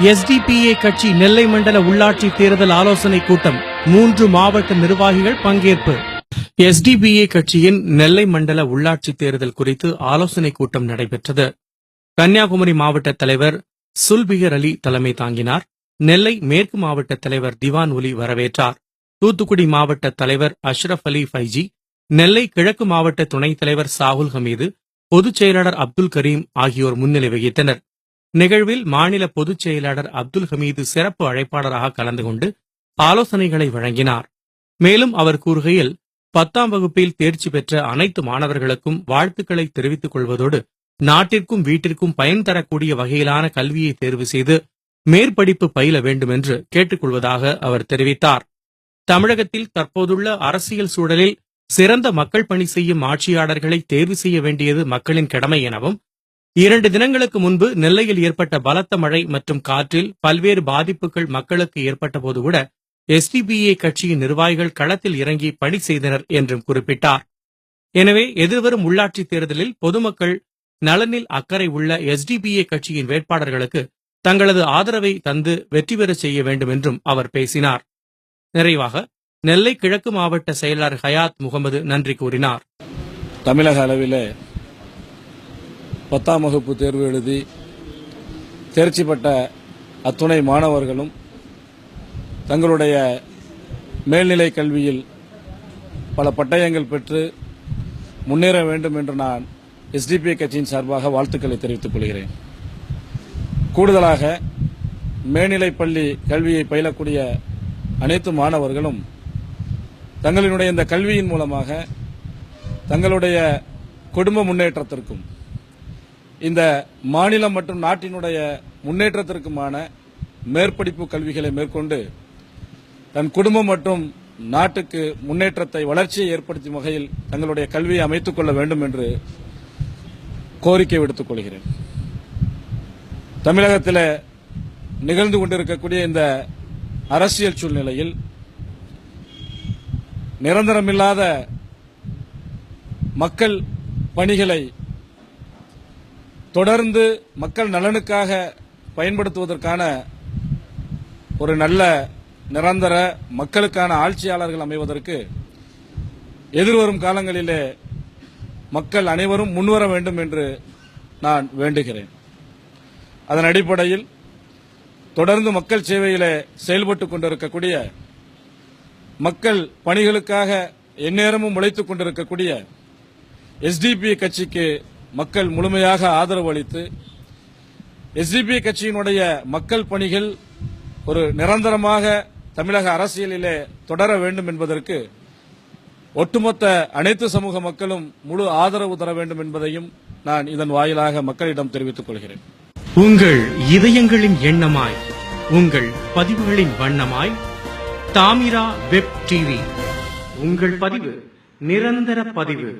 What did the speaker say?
எஸ்டிபிஏ கட்சி நெல்லை மண்டல உள்ளாட்சி தேர்தல் ஆலோசனை கூட்டம். மூன்று மாவட்ட நிர்வாகிகள் பங்கேற்பு. எஸ்டிபிஏ கட்சியின் நெல்லை மண்டல உள்ளாட்சி தேர்தல் குறித்து ஆலோசனை கூட்டம் நடைபெற்றது. கன்னியாகுமரி மாவட்ட தலைவர் சுல்பிகர் அலி தலைமை தாங்கினார். நெல்லை மேற்கு மாவட்ட தலைவர் திவான் ஒலி வரவேற்றார். தூத்துக்குடி மாவட்ட தலைவர் அஷ்ரப் அலி ஃபைஜி நெல்லை கிழக்கு மாவட்ட துணைத் தலைவர் சாகுல் ஹமீது பொதுச் செயலாளர் அப்துல் கரீம் ஆகியோர் முன்னிலை வகித்தனர். நிகழ்வில் மாநில பொதுச் செயலாளர் அப்துல் ஹமீது சிறப்பு அழைப்பாளராக கலந்து கொண்டு ஆலோசனைகளை வழங்கினார். மேலும் அவர் கூறுகையில் பத்தாம் வகுப்பில் தேர்ச்சி பெற்ற அனைத்து மாணவர்களுக்கும் வாழ்த்துக்களை தெரிவித்துக் கொள்வதோடு நாட்டிற்கும் வீட்டிற்கும் பயன் தரக்கூடிய வகையிலான கல்வியை தேர்வு செய்து மேற்படிப்பு பயில வேண்டும் என்று கேட்டுக்கொள்வதாக அவர் தெரிவித்தார். தமிழகத்தில் தற்போதுள்ள அரசியல் சூழலில் சிறந்த மக்கள் பணி செய்யும் ஆட்சியாளர்களை தேர்வு செய்ய வேண்டியது மக்களின் கடமை எனவும் இரண்டு தினங்களுக்கு முன்பு நெல்லையில் ஏற்பட்ட பலத்த மழை மற்றும் காற்றில் பல்வேறு பாதிப்புகள் மக்களுக்கு ஏற்பட்ட போது கூட எஸ்டிபிஐ கட்சியின் நிர்வாகிகள் களத்தில் இறங்கி பணி செய்தனர் என்றும் குறிப்பிட்டார். எனவே எதிர்வரும் உள்ளாட்சித் தேர்தலில் பொதுமக்கள் நலனில் அக்கறை உள்ள எஸ்டிபிஐ கட்சியின் வேட்பாளர்களுக்கு தங்களது ஆதரவை தந்து வெற்றி பெற செய்ய வேண்டும் என்றும் அவர் பேசினார். நிறைவாக நெல்லை கிழக்கு மாவட்ட செயலாளர் ஹயாத் முகமது நன்றி கூறினார். தமிழக அளவில் பத்தாம் வகுப்பு தேர்வு எழுதி தேர்ச்சி பெற்ற அத்துணை மாணவர்களும் தங்களுடைய மேல்நிலை கல்வியில் பல பட்டயங்கள் பெற்று முன்னேற வேண்டும் என்று நான் எஸ்டிபிஐ கட்சியின் சார்பாக வாழ்த்துக்களை தெரிவித்துக் கொள்கிறேன். கூடுதலாக மேல்நிலை பள்ளி கல்வியை பயிலக்கூடிய அனைத்து மாணவர்களும் தங்களினுடைய இந்த கல்வியின் மூலமாக தங்களுடைய குடும்ப முன்னேற்றத்திற்கும் இந்த மாநிலம் மற்றும் நாட்டினுடைய முன்னேற்றத்திற்குமான மேற்படிப்பு கல்விகளை மேற்கொண்டு தன் குடும்பம் மற்றும் நாட்டுக்கு முன்னேற்றத்தை வளர்ச்சியை ஏற்படுத்தும் வகையில் தங்களுடைய கல்வியை அமைத்துக் கொள்ள வேண்டும் என்று கோரிக்கை விடுத்துக் கொள்கிறேன். தமிழகத்தில் நிகழ்ந்து கொண்டிருக்கக்கூடிய இந்த அரசியல் சூழ்நிலையில் நிரந்தரமில்லாத மக்கள் பணிகளை தொடர்ந்து மக்கள் நலனுக்காக பயன்படுத்துவதற்கான ஒரு நல்ல நிரந்தர மக்களுக்கான ஆட்சியாளர்கள் அமைவதற்கு எதிர்வரும் காலங்களிலே மக்கள் அனைவரும் முன்வர வேண்டும் என்று நான் வேண்டுகிறேன். அதன் அடிப்படையில் தொடர்ந்து மக்கள் சேவையிலே செயல்பட்டுக் கொண்டிருக்கக்கூடிய மக்கள் பணிகளுக்காக எந்நேரமும் உழைத்துக் கொண்டிருக்கக்கூடிய எஸ்டிபி கட்சிக்கு மக்கள் முழுமையாக ஆதரவு அளித்து எஸ்டிபி கட்சியினுடைய மக்கள் பணிகள் ஒரு நிரந்தரமாக தமிழக அரசியலிலே தொடர வேண்டும் என்பதற்கு ஒட்டுமொத்த அனைத்து சமூக மக்களும் முழு ஆதரவு தர வேண்டும் என்பதையும் நான் இதன் வாயிலாக மக்களிடம் தெரிவித்துக் கொள்கிறேன். உங்கள் இதயங்களின் எண்ணமாய் உங்கள் பதிவுகளின் வண்ணமாய் தாமிரா வெப் டிவி. உங்கள் பதிவு நிரந்தர பதிவு.